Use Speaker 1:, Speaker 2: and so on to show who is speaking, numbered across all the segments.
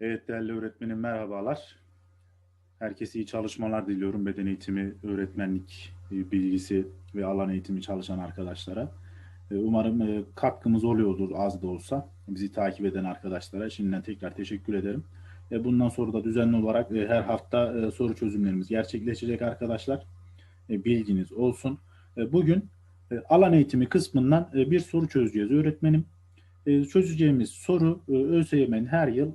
Speaker 1: Evet değerli öğretmenim merhabalar. Herkese iyi çalışmalar diliyorum. Beden eğitimi, öğretmenlik e, bilgisi ve alan eğitimi çalışan arkadaşlara. E, Umarım e, katkımız oluyordur az da olsa. Bizi takip eden arkadaşlara şimdiden tekrar teşekkür ederim. Bundan sonra da düzenli olarak her hafta soru çözümlerimiz gerçekleşecek arkadaşlar. Bilginiz olsun. Bugün alan eğitimi kısmından bir soru çözeceğiz öğretmenim. Çözeceğimiz soru ÖSYM'nin her yıl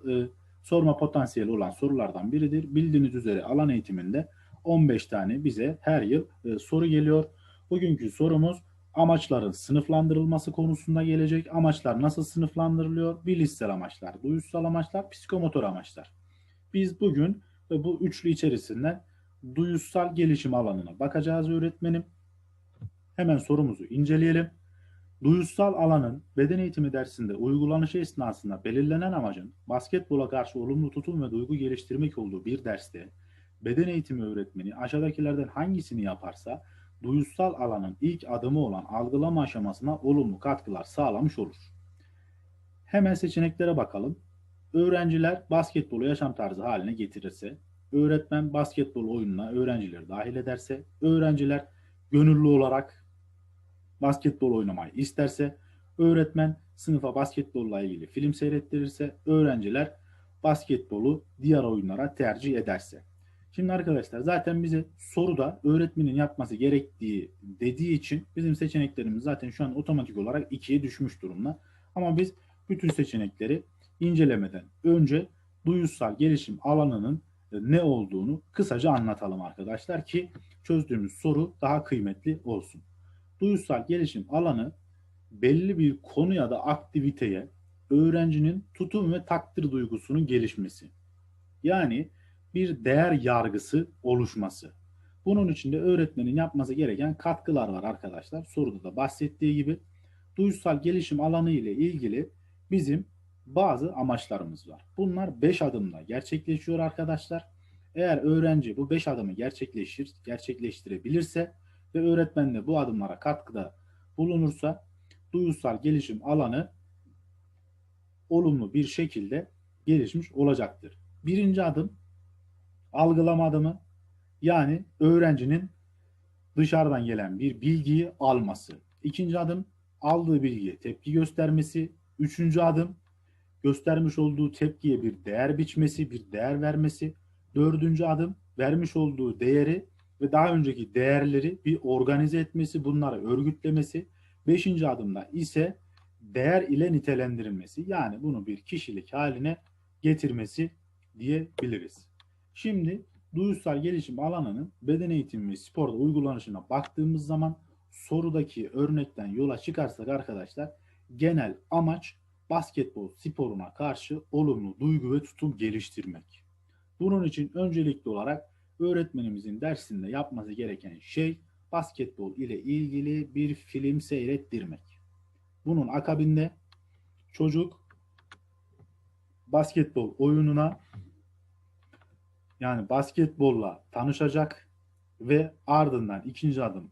Speaker 1: sorma potansiyeli olan sorulardan biridir. Bildiğiniz üzere alan eğitiminde 15 tane bize her yıl e, soru geliyor. Bugünkü sorumuz amaçların sınıflandırılması konusunda gelecek. Amaçlar nasıl sınıflandırılıyor? Bilişsel amaçlar, duyusal amaçlar, psikomotor amaçlar. Biz bugün e, bu üçlü içerisinden duyusal gelişim alanına bakacağız öğretmenim. Hemen sorumuzu inceleyelim. Duyusal alanın beden eğitimi dersinde uygulanışı esnasında belirlenen amacın basketbola karşı olumlu tutum ve duygu geliştirmek olduğu bir derste beden eğitimi öğretmeni aşağıdakilerden hangisini yaparsa duyusal alanın ilk adımı olan algılama aşamasına olumlu katkılar sağlamış olur. Hemen seçeneklere bakalım. Öğrenciler basketbolu yaşam tarzı haline getirirse, öğretmen basketbol oyununa öğrencileri dahil ederse, öğrenciler gönüllü olarak basketbol oynamayı isterse, öğretmen sınıfa basketbolla ilgili film seyrettirirse, öğrenciler basketbolu diğer oyunlara tercih ederse. Şimdi arkadaşlar zaten bize soruda öğretmenin yapması gerektiği dediği için bizim seçeneklerimiz zaten şu an otomatik olarak ikiye düşmüş durumda. Ama biz bütün seçenekleri incelemeden önce duyusal gelişim alanının ne olduğunu kısaca anlatalım arkadaşlar ki çözdüğümüz soru daha kıymetli olsun. Duyusal gelişim alanı belli bir konu ya da aktiviteye öğrencinin tutum ve takdir duygusunun gelişmesi. Yani bir değer yargısı oluşması. Bunun için de öğretmenin yapması gereken katkılar var arkadaşlar. Soruda da bahsettiği gibi duysal gelişim alanı ile ilgili bizim bazı amaçlarımız var. Bunlar 5 adımla gerçekleşiyor arkadaşlar. Eğer öğrenci bu 5 adımı gerçekleşir, gerçekleştirebilirse ve öğretmen de bu adımlara katkıda bulunursa duyusal gelişim alanı olumlu bir şekilde gelişmiş olacaktır. Birinci adım algılama adımı yani öğrencinin dışarıdan gelen bir bilgiyi alması. İkinci adım aldığı bilgiye tepki göstermesi. Üçüncü adım göstermiş olduğu tepkiye bir değer biçmesi, bir değer vermesi. Dördüncü adım vermiş olduğu değeri ve daha önceki değerleri bir organize etmesi, bunları örgütlemesi. Beşinci adımda ise değer ile nitelendirilmesi. Yani bunu bir kişilik haline getirmesi diyebiliriz. Şimdi duyusal gelişim alanının beden eğitimi ve sporda uygulanışına baktığımız zaman sorudaki örnekten yola çıkarsak arkadaşlar genel amaç basketbol sporuna karşı olumlu duygu ve tutum geliştirmek. Bunun için öncelikli olarak öğretmenimizin dersinde yapması gereken şey basketbol ile ilgili bir film seyrettirmek. Bunun akabinde çocuk basketbol oyununa yani basketbolla tanışacak ve ardından ikinci adım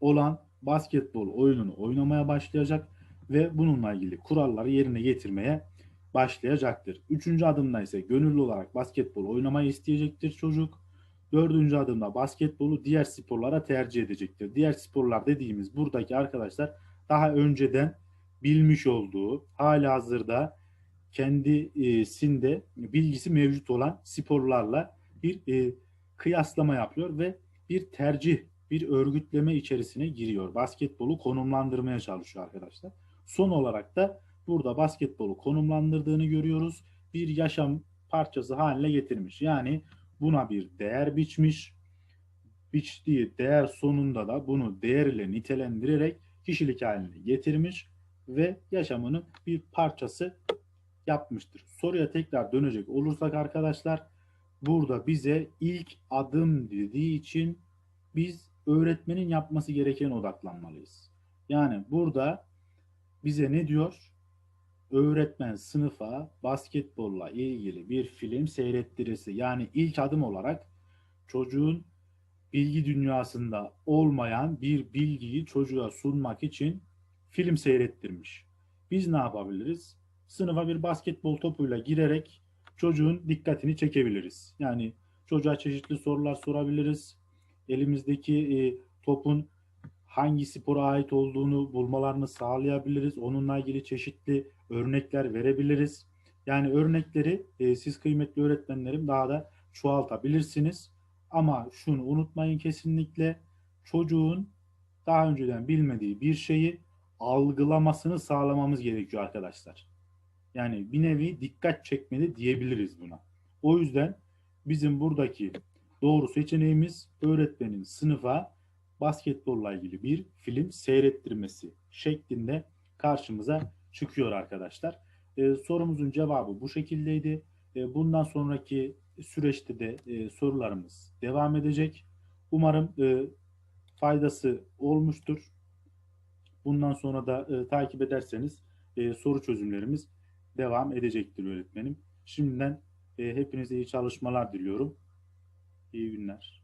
Speaker 1: olan basketbol oyununu oynamaya başlayacak ve bununla ilgili kuralları yerine getirmeye başlayacaktır. Üçüncü adımda ise gönüllü olarak basketbol oynamayı isteyecektir çocuk Dördüncü adımda basketbolu diğer sporlara tercih edecektir. Diğer sporlar dediğimiz buradaki arkadaşlar daha önceden bilmiş olduğu, hala hazırda kendisinde bilgisi mevcut olan sporlarla bir e, kıyaslama yapıyor ve bir tercih, bir örgütleme içerisine giriyor. Basketbolu konumlandırmaya çalışıyor arkadaşlar. Son olarak da burada basketbolu konumlandırdığını görüyoruz. Bir yaşam parçası haline getirmiş. Yani buna bir değer biçmiş. Biçtiği değer sonunda da bunu değer ile nitelendirerek kişilik haline getirmiş ve yaşamının bir parçası yapmıştır. Soruya tekrar dönecek olursak arkadaşlar burada bize ilk adım dediği için biz öğretmenin yapması gereken odaklanmalıyız. Yani burada bize ne diyor? Öğretmen sınıfa basketbolla ilgili bir film seyrettirisi yani ilk adım olarak çocuğun bilgi dünyasında olmayan bir bilgiyi çocuğa sunmak için film seyrettirmiş. Biz ne yapabiliriz? Sınıfa bir basketbol topuyla girerek çocuğun dikkatini çekebiliriz. Yani çocuğa çeşitli sorular sorabiliriz. Elimizdeki e, topun hangi spora ait olduğunu bulmalarını sağlayabiliriz. Onunla ilgili çeşitli örnekler verebiliriz. Yani örnekleri e, siz kıymetli öğretmenlerim daha da çoğaltabilirsiniz. Ama şunu unutmayın kesinlikle çocuğun daha önceden bilmediği bir şeyi algılamasını sağlamamız gerekiyor arkadaşlar. Yani bir nevi dikkat çekmeli diyebiliriz buna. O yüzden bizim buradaki doğru seçeneğimiz öğretmenin sınıfa basketbolla ilgili bir film seyrettirmesi şeklinde karşımıza çıkıyor arkadaşlar. Ee, sorumuzun cevabı bu şekildeydi. Ee, bundan sonraki süreçte de e, sorularımız devam edecek. Umarım e, faydası olmuştur. Bundan sonra da e, takip ederseniz e, soru çözümlerimiz devam edecektir öğretmenim. Şimdiden e, hepinize iyi çalışmalar diliyorum. İyi günler.